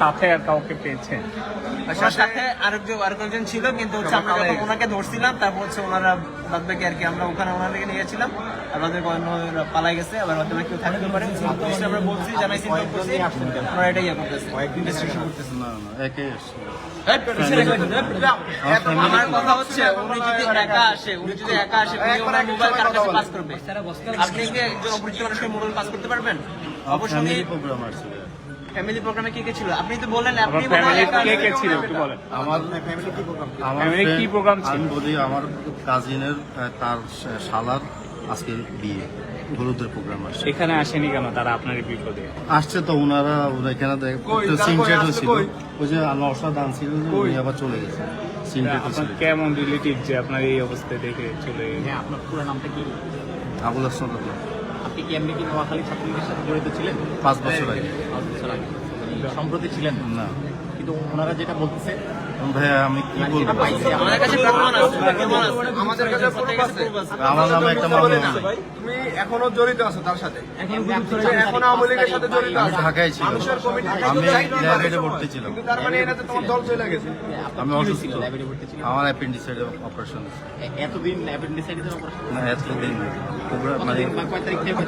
সাথে আর কাউকে পেয়েছেন আমার সাথে আরেকজন আরেকজন ছিল কিন্তু হচ্ছে আমরা যখন ওনাকে ধরছিলাম তারপর হচ্ছে ওনারা বাদ আর কি আমরা ওখানে ওনাদেরকে নিয়েছিলাম। আর বাদ অন্য পালাই গেছে আবার বাদ কেউ থাকতে পারে। আমরা বলছি জানাইছি করছি ওনারা এটা ইয়ে করতেছে। ইনভেস্টিগেশন করতেছে না না একে এসছে আমার কথা হচ্ছে উনি যদি একা আসে উনি যদি একা আসে উনি ওনার মোবাইল কার কাছে পাস করবে? আপনি কি একজন অপরিচিত মানুষকে মোবাইল পাস করতে পারবেন? ফ্যামিলি প্রোগ্রাম আছে ফ্যামিলি প্রোগ্রামে কি কে ছিল? আপনি তো বললেন আপনি ফ্যামিলি কে কে ছিল একটু বলেন। আমার আমার কি friend- ছিল? আমি বলি আমার কাজিনের তার শালার আজকে বিয়ে হলুদের প্রোগ্রাম আসছে। এখানে আসেনি কেন? তারা আপনার বিপদে আসছে তো ওনারা ওরা এখানে দেখ- একটু সিনচেটও ছিল। ওই যে নশা দান ছিল উনি আবার চলে গেছে। আপনার কেমন রিলেটিভ যে আপনার এই অবস্থায় দেখে চলে হ্যাঁ আপনার পুরো নামটা কি? আবুল হাসান। আপনি কি এমনি কি নোয়াখালী ছাত্রলীগের সাথে জড়িত ছিলেন? পাঁচ বছর আগে। পাঁচ বছর আগে। সম্প্রতি ছিলেন? না। কিন্তু ওনারা যেটা বলতেছে ভাইয়া আমি কি বলব? আমাদের কাছে প্রমাণ আছে আমাদের কাছে আমার নামে একটা মামলা আছে। তুমি এখনও জড়িত আছো তার সাথে। এখন আওয়ামী লীগের সাথে জড়িত আমি আছো। ঢাকায় কমিটি আমি সবাই। ভর্তি ছিলাম। তার মানে এটাতে তোমার দল চলে গেছে। আমি অসুস্থ। আমার অ্যাপেন্ডিসাইড অপারেশন এতদিন অ্যাপেন্ডিসাইটিসের অপারেশন? না এতদিন মানে কয় তারিখ থেকে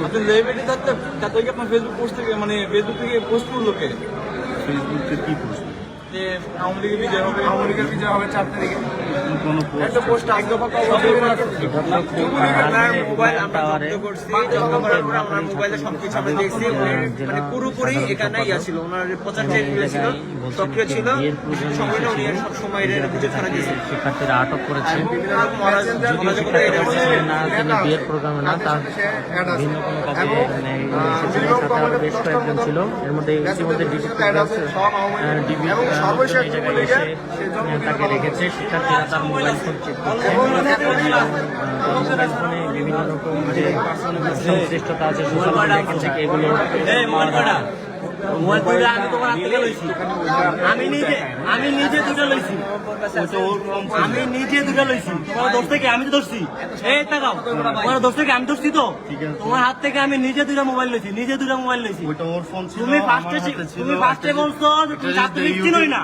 ভর্তি লাইব্রেরি থাকতে তাতে কি আপনার ফেসবুক পোস্ট থেকে মানে ফেসবুক থেকে পোস্ট করল কে? ফেসবুকে কি পোস্ট যে আওয়ামী লীগের বিজয় হবে। আওয়ামী লীগের বিজয় হবে চার তারিখে। কোনো পুরোপুরি এখানে ইয়া ছিল। ওনার প্রচার ছিল সক্রিয় ছিল সময় শিক্ষার্থীরা আটক করেছে। না তিনি বিয়ের প্রোগ্রামে না তার ভিন্ন কোনো কাজে এখানে বেশ কয়েকজন ছিল। এর মধ্যে ইতিমধ্যে ডিবি জায়গায় তাকে রেখেছে। শিক্ষার্থীরা তার মোবাইল ফোন চেক করছে এবং মোবাইল ফোনে বিভিন্ন রকম যে সংশ্লিষ্টতা আছে সোশ্যাল মিডিয়া থেকে এগুলো। মোবাইল দুটো আমি তোমার হাত থেকে লইছি। আমি নিজে আমি নিজে দুটো লইছি। আমি নিজে দুটো লইছি। তোমার দোষ থেকে আমি তো ধরছি। এই তাকাও। তোমার দোষ থেকে আমি ধরছি তো। তোমার হাত থেকে আমি নিজে দুটো মোবাইল লইছি নিজে দুটো মোবাইল লইছি। ওইটা ওর ফোন ছিল তুমি ফার্স্টে তুমি ফার্স্টে বলছো যে তুমি ছাত্রলীগ চিনোই না।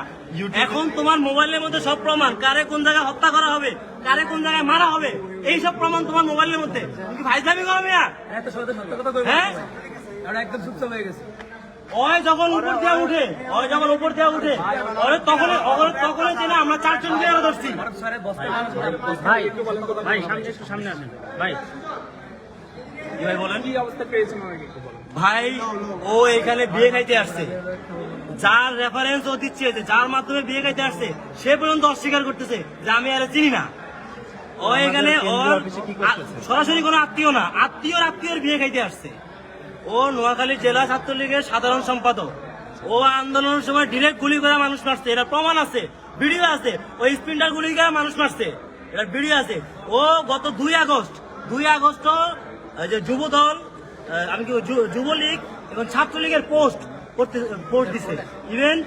এখন তোমার মোবাইলের মধ্যে সব প্রমাণ। কারে কোন জায়গায় হত্যা করা হবে কারে কোন জায়গায় মারা হবে এই সব প্রমাণ তোমার মোবাইলের মধ্যে। তুমি কি ভাইজামি করো মিয়া? হ্যাঁ একদম চুপচাপ হয়ে গেছে। ওই যখন উপর দিয়ে উঠে ওই যখন উপর দিয়ে উঠে ওই তখন তখন যে না আমরা চারজন দিয়ে ধরছি। ভাই ভাই সামনে একটু সামনে আসেন। ভাই। ভাই বলেন? কি অবস্থা পেয়েছেন ভাই ও এখানে বিয়ে খাইতে আসছে। যার রেফারেন্স ও দিচ্ছে যে যার মাধ্যমে বিয়ে খাইতে আসছে সে পর্যন্ত অস্বীকার করতেছে যে আমি আর চিনি না। ও এখানে ওর সরাসরি কোনো আত্মীয় না আত্মীয়র আত্মীয়র বিয়ে খাইতে আসছে। ও নোয়াখালী জেলা ছাত্রলীগের সাধারণ সম্পাদক। ও আন্দোলনের সময় ডিরেক্ট গুলি করে মানুষ মারছে। এটা প্রমাণ আছে ভিডিও আছে। ওই স্পিন্ডার গুলি করে মানুষ মারছে। এটা ভিডিও আছে। ও গত দুই আগস্ট দুই আগস্ট যে যুব দল আমি কি যুবলীগ এবং ছাত্রলীগের পোস্ট পোস্ট দিছে। ইভেন